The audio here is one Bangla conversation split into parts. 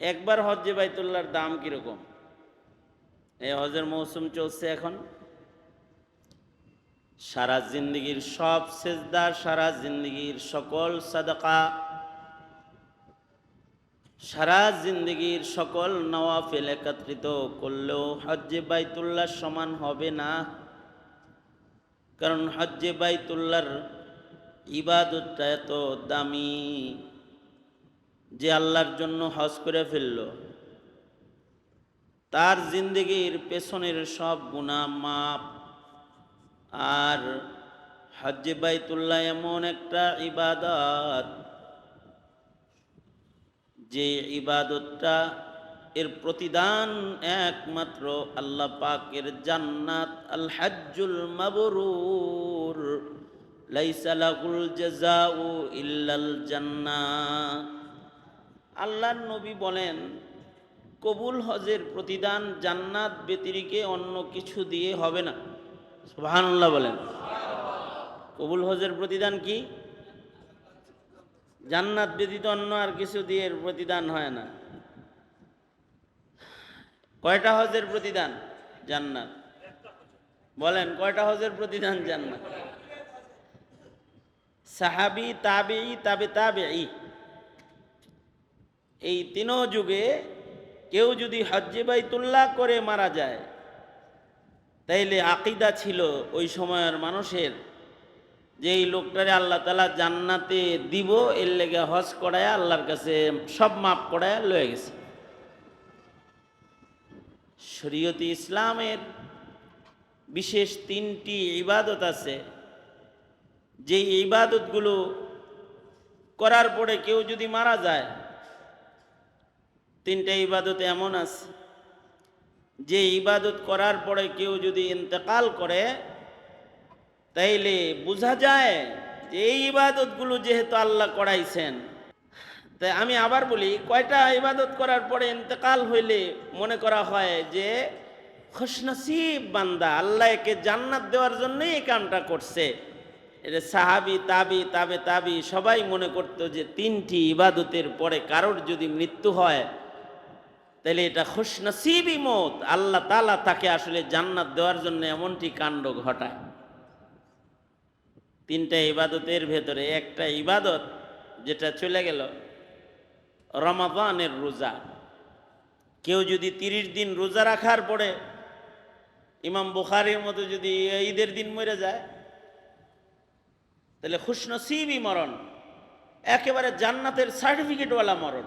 একবার হজ্জে বাইতুল্লাহর দাম কীরকম? এই হজের মৌসুম চলছে এখন। সারা জিন্দগির সব সেজদার সারা জিন্দগির সকল সাদাকা, সারা জিন্দগির সকল নওয়াফেল একত্রিত করলেও হজ্জে বাইতুল্লাহ সমান হবে না। কারণ হজ্জে বাইতুল্লার ইবাদতটা এত দামি। যে আল্লাহর জন্য হজ করে ফেলল, তার জিন্দগির পেছনের সব গুণা মাপ আর হজ্জে বাইতুল্লাহ এমন একটা ইবাদত, যে ইবাদতটা এর প্রতিদান একমাত্র আল্লাহ পাকের জান্নাত আল হাজ্জুল মাবরুর। লাইসা লাহুল জাযাউ ইল্লাল জান্নাহ। আল্লাহর নবী বলেন, কবুল হজের প্রতিদান জান্নাত ব্যতিরিকে অন্য কিছু দিয়ে হবে না। সুবহানাল্লাহ বলেন। কবুল হজের প্রতিদান কি? জান্নাত ব্যতীত অন্য আর কিছু দিয়ে প্রতিদান হয় না। কয়টা হজের প্রতিদান? জান্নাত। বলেন, কয়টা হজের প্রতিদান? জান্নাত। সাহাবি তাবে তাবে তাবে এই তিনও যুগে কেউ যদি হজ্জে বাইতুল্লাহ করে মারা যায়, তাইলে আকিদা ছিল ওই সময়ের মানুষের যে এই লোকটারে আল্লাহ তালা জান্নাতে দিব, এর লেগে হজ করায় আল্লাহর কাছে সব মাপ করায় লয়ে গেছে। শরীয়তি ইসলামের বিশেষ তিনটি ইবাদত আছে। যে ইবাদতগুলো করার পরে কেউ যদি মারা যায় তিনটা ইবাদত এমন আছে, যে ইবাদত করার পরে কেউ যদি ইন্তেকাল করে, তাইলে বোঝা যায় যে এই ইবাদতগুলো যেহেতু আল্লাহ করাইছেন। তাই আমি আবার বলি, কয়টা ইবাদত করার পরে ইন্তেকাল হইলে মনে করা হয় যে, খুশনসিব বান্দা, আল্লাহ একে জান্নাত দেওয়ার জন্যই এই কামটা করছে। এটা সাহাবি, তাবি, তাবে, তাবি, সবাই মনে করতো যে তিনটি ইবাদতের পরে কারোর যদি মৃত্যু হয় তাহলে এটা খুশনসিবই মত। আল্লাহ তালা তাকে আসলে জান্নাত দেওয়ার জন্য এমনটি কাণ্ড ঘটায়। তিনটা ইবাদতের ভেতরে একটা ইবাদত যেটা চলে গেল রমাদানের রোজা। কেউ যদি তিরিশ দিন রোজা রাখার পরে ইমাম বুখারির মতো যদি ঈদের দিন মরে যায় তাহলে খুশনসিবই মরণ, একেবারে জান্নাতের সার্টিফিকেটওয়ালা মরণ।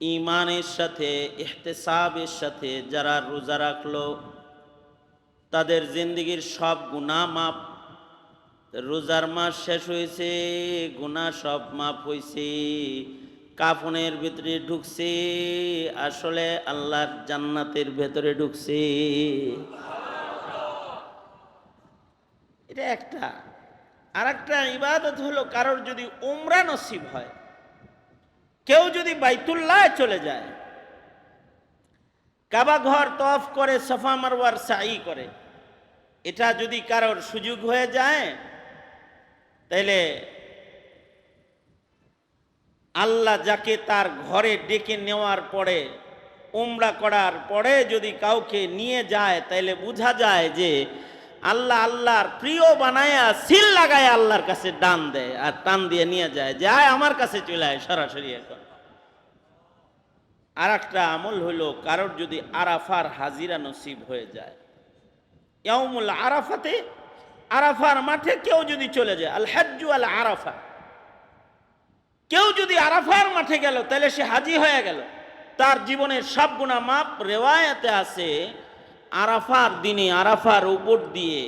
ইমানের সাথে, ইহতেসাবের সাথে যারা রোজা রাখল, তাদের জিন্দগির সব গুণা মাপ রোজার মাস শেষ হয়েছে গুণা সব মাপ হয়েছে কাফনের ভিতরে ঢুকছে, আসলে আল্লাহর জান্নাতের ভেতরে ঢুকছে। এটা একটা। আর একটা ইবাদত হলো, কারোর যদি উমরা নসিব হয় কেউ যদি বাইতুল্লাহ চলে যায়, কাবা ঘর তফ করে, সফা মারওয়ার সাই করে, এটা যদি কারোর সুযোগ হয়ে যায় তাহলে আল্লাহ যাকে তার ঘরে ডেকে নেওয়ার পরে, উমরা করার পরে যদি কাউকে নিয়ে যায় তাহলে বোঝা যায় যে আল্লাহ আল্লাহর প্রিয় বানায়া সিল লাগায় আল্লাহর কাছে ডান দেয়, আর টান দিয়ে নিয়ে যায় যায় আমার কাছে চলে আয় সরাসরি এখন। আর একটা আমল হলো, কারোর যদি আরাফার হাজিরা নসিব হয়ে যায়। ইয়ামুল আরাফাতে, আরাফার মাঠে কেউ যদি চলে যায়, আল হাজ্জু আল আরাফা। কেউ যদি আরাফার মাঠে গেল, তাহলে সে হাজি হয়ে গেল। তার জীবনের সব গুণা মাপ রেওয়ায়তে আছে, আরাফার দিনে, আরাফার উপর দিয়ে।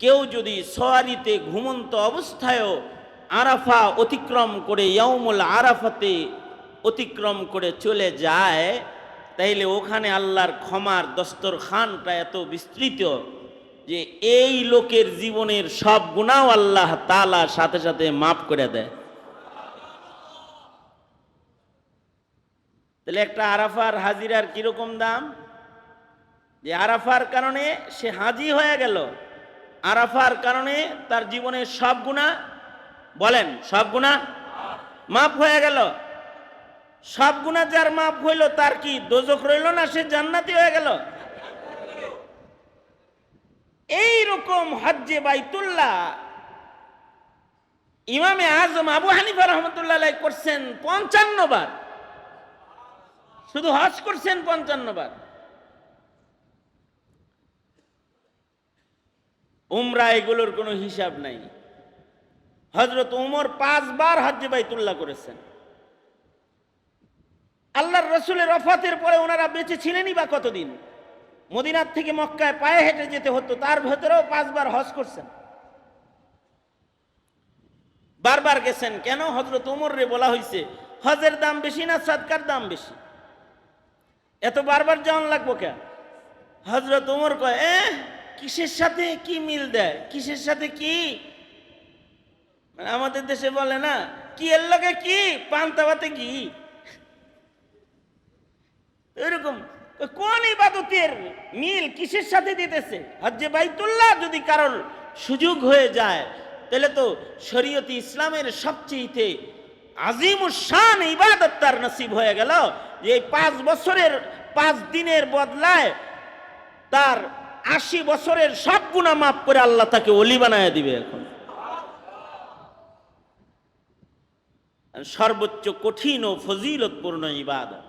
কেউ যদি সোয়ারিতে ঘুমন্ত অবস্থায়ও আরাফা অতিক্রম করে ইয়ামুল আরাফাতে অতিক্রম করে চলে যায়, তাইলে ওখানে আল্লাহর ক্ষমার দস্তরখানটা এত বিস্তৃত যে এই লোকের জীবনের সব গুণাও আল্লাহ তালা সাথে সাথে মাফ করে দেয়। তাহলে একটা আরাফার হাজিরার কীরকম দাম? যে আরাফার কারণে সে হাজি হয়ে গেল, আরাফার কারণে তার জীবনের সব গুণা বলেন, সব গুণা মাফ হয়ে গেল। সব গুণা যার মাফ হইল, তার কি দোজক রইল না সে জান্নাতি হয়ে গেল? এই রকম হজ্জে বাইতুল্লাহ ইমামে আজম আবু হানিফা রহমতুল্লাহ করছেন পঞ্চান্ন বার। শুধু হজ করছেন পঞ্চান্ন বার। উমরা এগুলোর কোনো হিসাব নাই। হজরত উমর পাঁচবার হজ্জে বাইতুল্লাহ করেছেন। আল্লাহর রসুলের অফাতের পরে ওনারা বেঁচে ছিলেনই বা কতদিন? মদিনার থেকে মক্কায় পায়ে হেঁটে যেতে হতো, তার ভেতরেও পাঁচবার হজ করছেন। বারবার গেছেন, কেন? হজরত রে বলা হয়েছে হজের দাম বেশি না সদকার দাম বেশি? এত বারবার যাওয়ান লাগবো কে হজরত উমর কয়, এ, কিসের সাথে কি মিল দেয়? কিসের সাথে কি? মানে আমাদের দেশে বলে না, কি এর লগে কি? পান্তাবাতে কি এরকম। কোন ইবাদতের মিল কিসের সাথে দিতেছে? হজ্জে বাইতুল্লাহ যদি কারোর সুযোগ হয়ে যায়, তাহলে তো শরীয়তি ইসলামের সবচেয়ে আজিম শান ইবাদত তার নসিব হয়ে গেল যে এই পাঁচ বছরের, পাঁচ দিনের বদলায় তার আশি বছরের সব গুণা মাফ করে আল্লাহ তাকে অলি বানায় দিবে এখন। সর্বোচ্চ কঠিন ও ফজিলতপূর্ণ ইবাদত।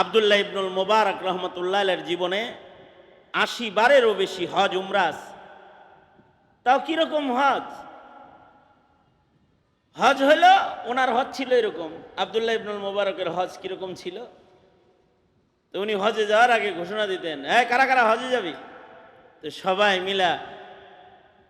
আবদুল্লাহ ইবনুল মোবারক রহমতুল্লাহ জীবনে আশি বারেরও বেশি হজ উমরাস তাও কীরকম হজ? হজ হলো, ওনার হজ ছিল এরকম। আবদুল্লাহ ইবনুল মোবারকের হজ কীরকম ছিল? তো উনি হজে যাওয়ার আগে ঘোষণা দিতেন হ্যাঁ কারা কারা হজে যাবি? তো সবাই মিলা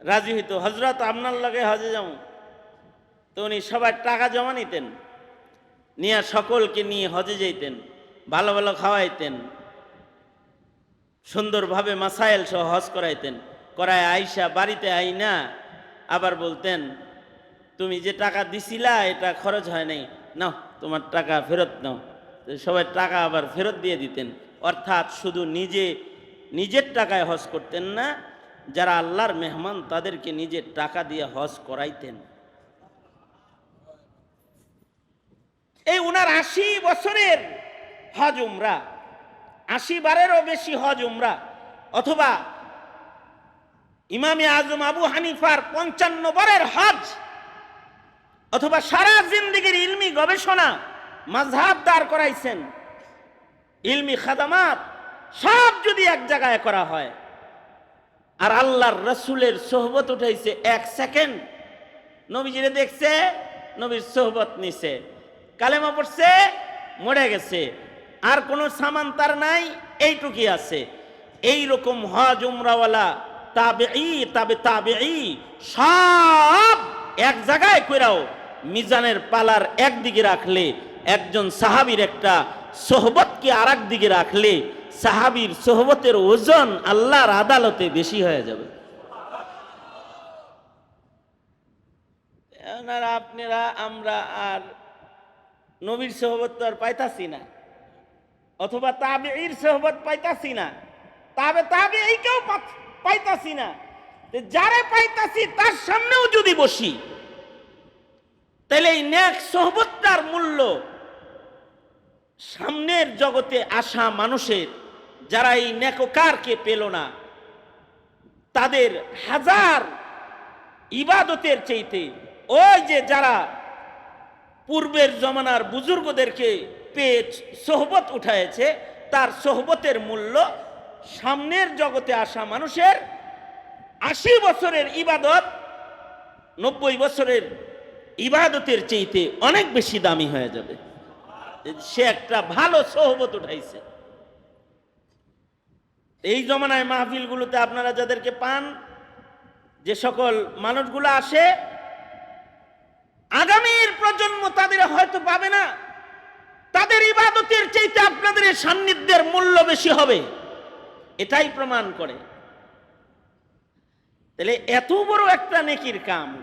রাজি হইতো হজরত আপনার লগে হজে যাব। তো উনি সবাই টাকা জমা নিতেন, নিয়ে সকলকে নিয়ে হজে যেতেন ভালো ভালো খাওয়াইতেন, সুন্দরভাবে মাসাইল সহ হজ করাইতেন। করায় আইসা বাড়িতে আইনা আবার বলতেন, তুমি যে টাকা দিছিলা, এটা খরচ হয় নাই। নাও, তোমার টাকা ফেরত নাও। সবাই টাকা আবার ফেরত দিয়ে দিতেন। অর্থাৎ শুধু নিজে, নিজের টাকায় হজ করতেন না, যারা আল্লাহর মেহমান, তাদেরকে নিজের টাকা দিয়ে হজ করাইতেন। এই উনার আশি বছরের হজ উমরা। আশি বারেরও বেশি হজ উমরা। অথবা ইমামে আজম আবু হানিফার পঞ্চান্ন বারের হজ। অথবা সারা জিন্দিগির ইলমি গবেষণা মাঝহাব দাঁড় করাইছেন। ইলমি খাদামাত সব যদি এক জায়গায় করা হয়। আর আল্লাহর রসুলের সোহবত উঠাইছে এক সেকেন্ড। নবীজিরে দেখছে, নবীর সোহবত নিছে। কালেমা পড়ছে, মরে গেছে। আর কোনো সামান তার নাই এইটুকি আছে। এই রকম হজ, উমরাওয়ালা তাবে ই তাবে তাবে ই সব এক জায়গায় কইরাও মিজানের পালার একদিকে রাখলে, একজন সাহাবির একটা সোহবতকে আর দিকে রাখলে, সাহাবির সোহবতের ওজন আল্লাহর আদালতে বেশি হয়ে যাবে। আপনারা, আমরা আর নবীর সোহবত তো আর পাইতাছি না। অথবা তাবে এর সোহবত পাইতাছি না। তাবে তাবে এই কেউ পাইতাছি না। যারে পাইতাছি, তার সামনেও যদি বসি, তাহলে এই নেক সোহবতটার মূল্য সামনের জগতে আসা মানুষের, যারা এই নেককারকে পেল না, তাদের হাজার ইবাদতের চাইতে, ওই যে যারা পূর্বের জমানার বুজুর্গদেরকে পেয়ে সোহবত উঠায়েছে, তার সোহবতের মূল্য সামনের জগতে আসা মানুষের আশি বছরের ইবাদত, নব্বই বছরের ইবাদতের চেয়েতে অনেক বেশি দামি হয়ে যাবে। সে একটা ভালো সোহবত উঠাইছে। এই জমানায় মাহফিলগুলোতে আপনারা যাদেরকে পান, যে সকল মানুষগুলো আসে, আগামীর প্রজন্ম তাদের হয়তো পাবে না। তাদের ইবাদতের চাইতে আপনাদের সান্নিধ্যের মূল্য বেশি হবে। এটাই প্রমাণ করে। তাহলে এত বড় একটা নেকির কাম,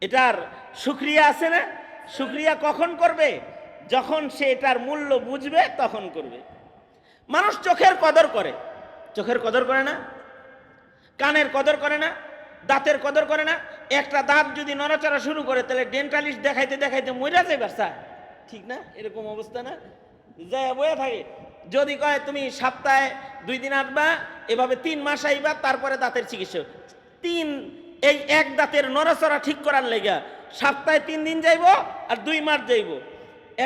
এটার সুক্রিয়া আছে না? সুক্রিয়া কখন করবে? যখন সে এটার মূল্য বুঝবে, তখন করবে। মানুষ চোখের কদর করে। চোখের কদর করে না? কানের কদর করে না? দাঁতের কদর করে না? একটা দাঁত যদি নড়াচড়া শুরু করে, তাহলে ডেন্টালিস্ট দেখাইতে দেখাইতে মইরা যাবে ঠিক না? এরকম অবস্থা না? যায় বয়ে থাকে। যদি কয়, তুমি সপ্তাহে দুই দিন আসবা, এভাবে তিন মাস আইবা, তারপরে দাঁতের চিকিৎসা তিন, এই এক দাঁতের নড়াচড়া ঠিক করার লেগা সপ্তাহে তিন দিন যাইব আর দুই মাস যাইব।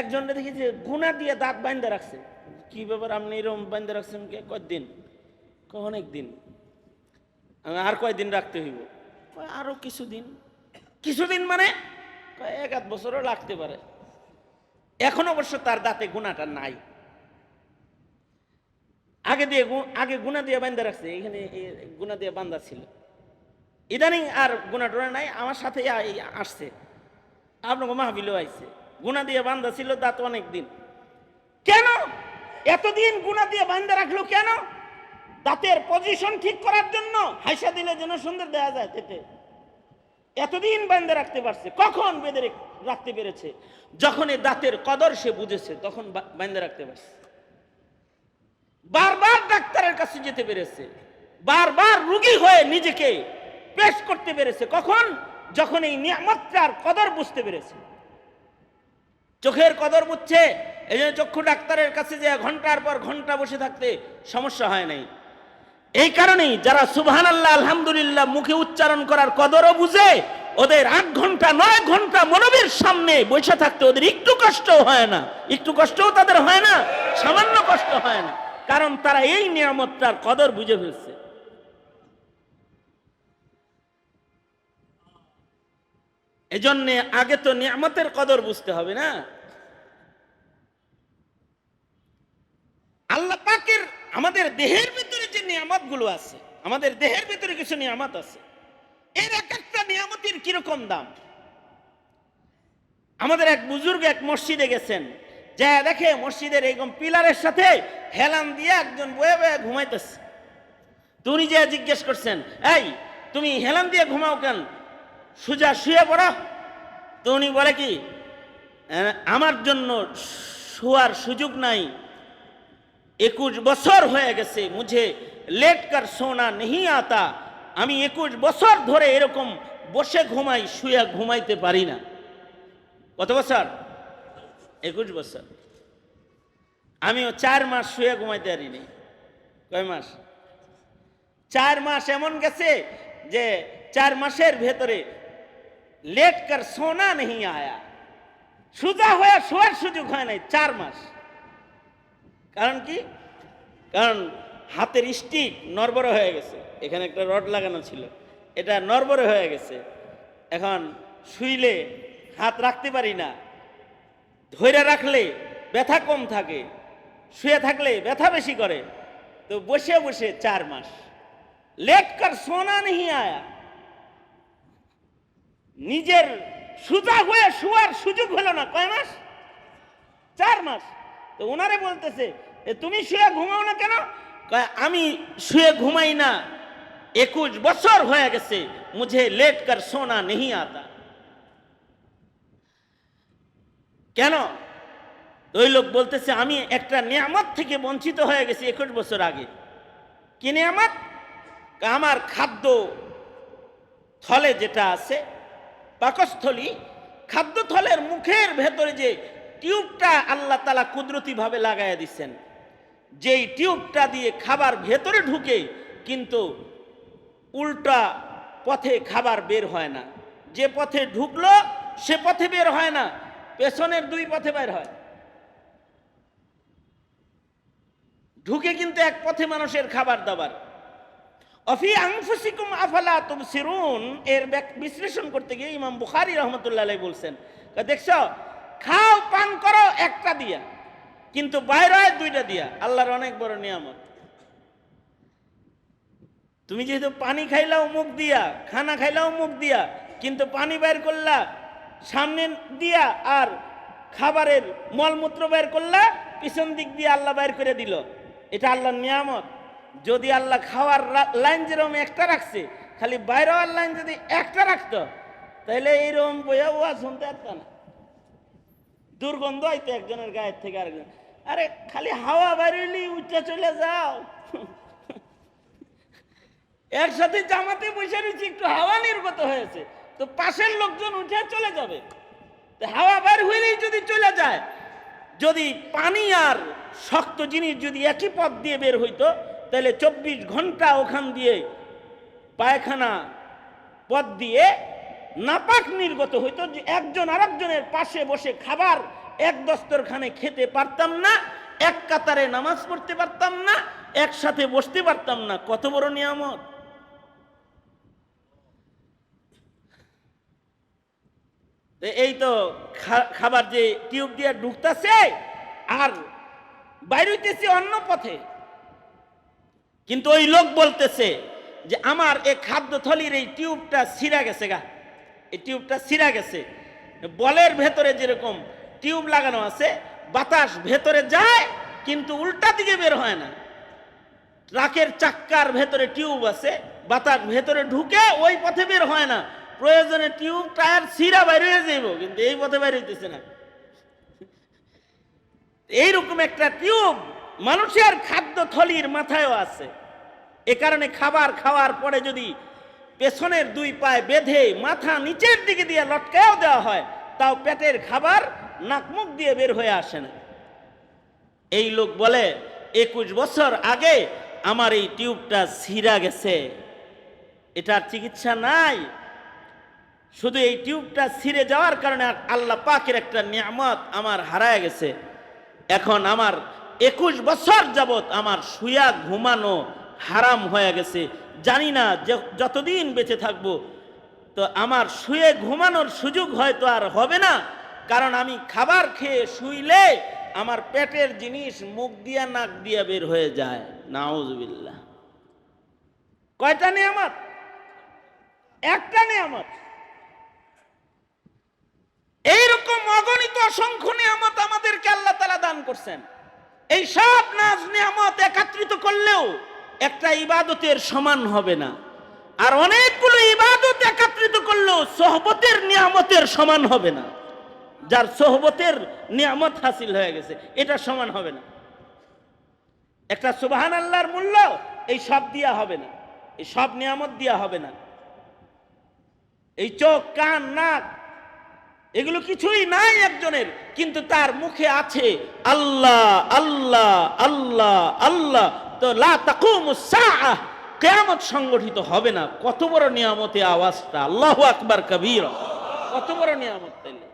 একজনকে দেখি যে গুণা দিয়ে দাঁত বাইন্দা রাখছে। কি ব্যাপার, আপনি এরকম বাইন্দা রাখছেন কে? কয়দিন কয় অনেক দিন আর কয়দিন রাখতে হইব? আরও কিছুদিন। কিছুদিন মানে? এক আধ বছরও লাগতে পারে। এখন অবশ্য তার দাঁতে গুণাটা নাই। আগে দিয়ে আগে গুণা দিয়ে বান্ধা রাখছে, এখানে গুণা দিয়ে বান্ধা ছিল। ইদানিং আর গুণা টোনা নাই, আমার সাথে আসছে। আপনাকে মাহবিলও আইছে। গুণা দিয়ে বান্ধা ছিল দাঁত অনেক দিন। কেন? এতদিন গুণা দিয়ে বান্ধা রাখল কেন? দাঁতের পজিশন ঠিক করার জন্য হাইসা দিলে যেন সুন্দর দেয়া যায় তেতে। এতদিন বান্ধে রাখতে পারছে। কখন বেঁধে রেখ- রাখতে পেরেছে? যখন এই দাঁতের কদর সে বুঝেছে, তখন বা- বান্ধে রাখতে পারছে। বারবার ডাক্তারের কাছে যেতে পেরেছে। বারবার রুগী হয়ে নিজেকে পেশ করতে পেরেছে। কখন? যখন এই নিয়ামতটার কদর বুঝতে পেরেছে। চোখের কদর বুঝছে এই জন্য চক্ষু ডাক্তারের কাছে যে ঘণ্টার পর ঘণ্টা বসে থাকতে সমস্যা হয় নাই। এই কারণেই যারা সুবহান আল্লাহ আলহামদুলিল্লাহ মুখে উচ্চারণ করার কদরও বুঝে, ওদের আট ঘণ্টা, নয় ঘণ্টা মনবীর সামনে বসে থাকতে ওদের একটু কষ্ট হয় না। একটু কষ্টও তাদের হয় না, সামান্য কষ্ট হয় না। কারণ তারা এই নিয়ামতটার কদর বুঝে ফেলছে। এজন্যে আগে তো নিয়ামতের কদর বুঝতে হবে না। আল্লাহ পাকের আমাদের দেহের ভিতরে যে নিয়ামতগুলো আছে। আমাদের দেহের ভিতরে কিছু নিয়ামত আছে। এর এক একটা নিয়ামতের কীরকম দাম? আমাদের এক বুজুর্গ এক মসজিদে গেছেন। যা দেখে মসজিদের এরকম পিলারের সাথে হেলান দিয়ে একজন বয়ে বয়ে ঘুমাইতেছে। তো উনি যে জিজ্ঞেস করছেন, এই, তুমি হেলান দিয়ে ঘুমাও কেন? সুজা শুয়ে পড়ো। তো উনি বলে কি আমার জন্য শোয়ার সুযোগ নাই। একুশ বছর হয়ে গেছে, মুঝে লেট কর সোনা নেই আতা। আমি একুশ বছর ধরে এরকম বসে ঘুমাই, শুয়ে ঘুমাইতে পারি না। কত বছর? একুশ বছর। আমিও চার মাস শুয়ে ঘুমাইতে পারিনি। কয় মাস? চার মাস এমন গেছে যে চার মাসের ভেতরে লেট কর সোনা নেই আয়া। সুজা হয়ে শোয়ার সুযোগ হয় নাই, চার মাস। কারণ কি? কারণ হাতের স্টিক নরবরে হয়ে গেছে। এখানে একটা রড লাগানো ছিল। এটা নরবরে হয়ে গেছে। এখন শুইলে হাত রাখতে পারি না। ধৈর্য রাখলে ব্যথা কম থাকে। শুয়ে থাকলে ব্যথা বেশি করে। তো বসে বসে চার মাস। লেট কর সোনা নেই আয়া। নিজের সুজা হয়ে শোয়ার সুযোগ হলো না। কয় মাস? চার মাস। তো ওনারে বলতেছে "এ, তুমি শুয়ে ঘুমাও না কেন? আমি শুয়ে ঘুমাই না, একুশ বছর হয়ে গেছে, মুঝে লেট কর সোনা নেই আতা। কেন? ওই লোক বলতেছে, আমি একটা নিয়ামত থেকে বঞ্চিত হয়ে গেছি একুশ বছর আগে। কি নিয়ামত? আমার খাদ্য থলে যেটা আছে, পাকস্থলী, খাদ্য থলের মুখের ভেতরে যে টিউবটা আল্লাহ তালা কুদরতিভাবে লাগাইয়া দিচ্ছেন যেই টিউবটা দিয়ে খাবার ভেতরে ঢুকে, কিন্তু উল্টা পথে খাবার বের হয় না। যে পথে ঢুকলো, সে পথে বের হয় না। পেছনের দুই পথে বের হয়। ঢুকে কিন্তু এক পথে মানুষের খাবার দাবার। অফি আংফুসিকুম আফালা তুবসিরুন, এর ব্যাক- বিশ্লেষণ করতে গিয়ে ইমাম বুখারী রহমতুল্লাহ বলছেন, দেখছ, খাও, পান করো, একটা দিয়া। কিন্তু বাইরে হয় দুইটা দিয়া, আল্লাহর অনেক বড় নিয়ামত। তুমি যেহেতু পানি খাইলাও মুখ দিয়া, খানা খাইলাও মুখ দিয়া, কিন্তু পানি বাইর করলা, সামনে দিয়া আর খাবারের মলমূত্র বের করলা, পিছন দিক দিয়ে আল্লাহ বের করে দিল। এটা আল্লাহর নিয়ামত। যদি আল্লাহ খাওয়ার লাইন যেরকম একটা রাখছে, খালি বাইরেওয়ার লাইন যদি একটা রাখতো তাহলে এইরকম বইয়া ও আর শুনতে পারত না। দুর্গন্ধ হইতো একজনের গায়ের থেকে আরেকজন। আরে, খালি হাওয়া বেরোলি উঠে চলে যাও। একসাথে জামাতে বসে রয়েছে, একটু হাওয়া নির্গত হয়েছে। তো পাশের লোকজন উঠে চলে যাবে। হাওয়া বের হইলেই যদি চলে যায়, যদি পানি আর শক্ত জিনিস যদি একই পথ দিয়ে বের হইতো, তাহলে চব্বিশ ঘণ্টা ওখান দিয়ে পায়খানা পথ দিয়ে নাপাক নির্গত হইতো যে একজন আরেকজনের পাশে বসে খাবার এক দস্তরখানে খেতে পারতাম না, এক কাতারে নামাজ পড়তে পারতাম না, একসাথে বসতে পারতাম না। কত বড় নিয়ামত। এই তো খাবার যে টিউব দিয়ে ঢুকতেছে আর বাইর হইতেছে অন্য পথে। কিন্তু ওই লোক বলতেছে যে, আমার এই খাদ্য থলির এই টিউবটা ছিঁড়া গেছে গা। এই টিউবটা ছিঁড়া গেছে। বলের ভেতরে যেরকম টিউব লাগানো আছে, বাতাস ভেতরে যায়, কিন্তু উল্টা দিকে বের হয় না। ট্রাকের চাক্কার ভেতরে টিউব আছে, বাতাস ভেতরে ঢুকে ওই পথে বের হয় না। প্রয়োজনে টিউব, টায়ার সিরা বাইরে হয়ে যাইব, কিন্তু এই পথে বাইরে হইতেছে না। এইরকম একটা টিউব মানুষের খাদ্য থলির মাথায়ও আছে। এ কারণে খাবার খাওয়ার পরে যদি পেছনের দুই পায়ে বেঁধে মাথা নিচের দিকে দিয়ে লটকায়ও দেওয়া হয়, তাও পেটের খাবার নাকমুখ দিয়ে বের হয়ে আসে না। এই লোক বলে, একুশ বছর আগে আমার এই টিউবটা ছিঁড়া গেছে। এটার চিকিৎসা নাই। শুধু এই টিউবটা ছিঁড়ে যাওয়ার কারণে আল্লাহ পাকের একটা নিয়ামত আমার হারায় গেছে। এখন আমার একুশ বছর যাবত আমার শুয়া ঘুমানো হারাম হয়ে গেছে। জানি না যতদিন বেঁচে থাকব, তো আমার শুয়ে ঘুমানোর সুযোগ হয়তো আর হবে না। কারণ আমি খাবার খেয়ে শুইলে আমার পেটের জিনিস মুখ দিয়া, নাক দিয়া বের হয়ে যায়। নাউজবিল্লাহ। কয়টা নিয়ামত? একটা নিয়ামত। এইরকম অগণিত অসংখ্য নিয়ামত আমাদেরকে আল্লাহ তালা দান করছেন। এই সব নাজ নিয়ামত একত্রিত করলেও একটা ইবাদতের সমান হবে না। আর অনেকগুলো ইবাদত একত্রিত করলেও সোহবতের নিয়ামতের সমান হবে না। যার সোহবতের নিয়ামত হাসিল হয়ে গেছে, এটা সমান হবে না। একটা সুবাহান আল্লাহর মূল্য, এই সব দিয়া হবে না, এই সব নিয়ামত দিয়া হবে না। এই চোখ, কান, নাক, এগুলো কিছুই নাই একজনের, কিন্তু তার মুখে আছে আল্লাহ আল্লাহ আল্লাহ আল্লাহ। তো কিয়ামত সংগঠিত হবে না। কত বড় নিয়ামতে আওয়াজটা, আল্লাহ আকবার, কবির। কত বড় নিয়ামত তাইলে।